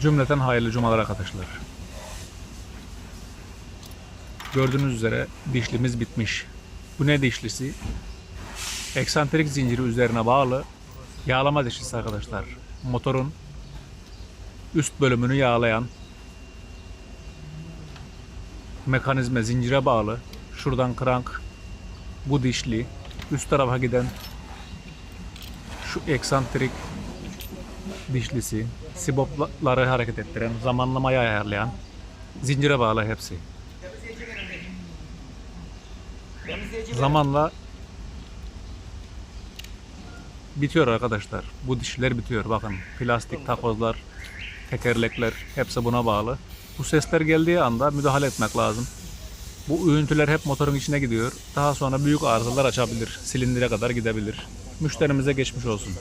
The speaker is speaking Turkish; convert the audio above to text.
Cümleten hayırlı cumalar arkadaşlar. Gördüğünüz üzere dişlimiz bitmiş. Bu ne dişlisi? Eksantrik zinciri üzerine bağlı yağlama dişlisi arkadaşlar. Motorun üst bölümünü yağlayan mekanizma zincire bağlı. Şuradan krank bu dişli üst tarafa giden şu eksantrik dişlisi, sibopları hareket ettiren, zamanlamayı ayarlayan, zincire bağlı hepsi. Zamanla bitiyor arkadaşlar. Bu dişler bitiyor. Bakın plastik takozlar, tekerlekler hepsi buna bağlı. Bu sesler geldiği anda müdahale etmek lazım. Bu ürüntüler hep motorun içine gidiyor. Daha sonra büyük arızalar açabilir. Silindire kadar gidebilir. Müşterimize geçmiş olsun.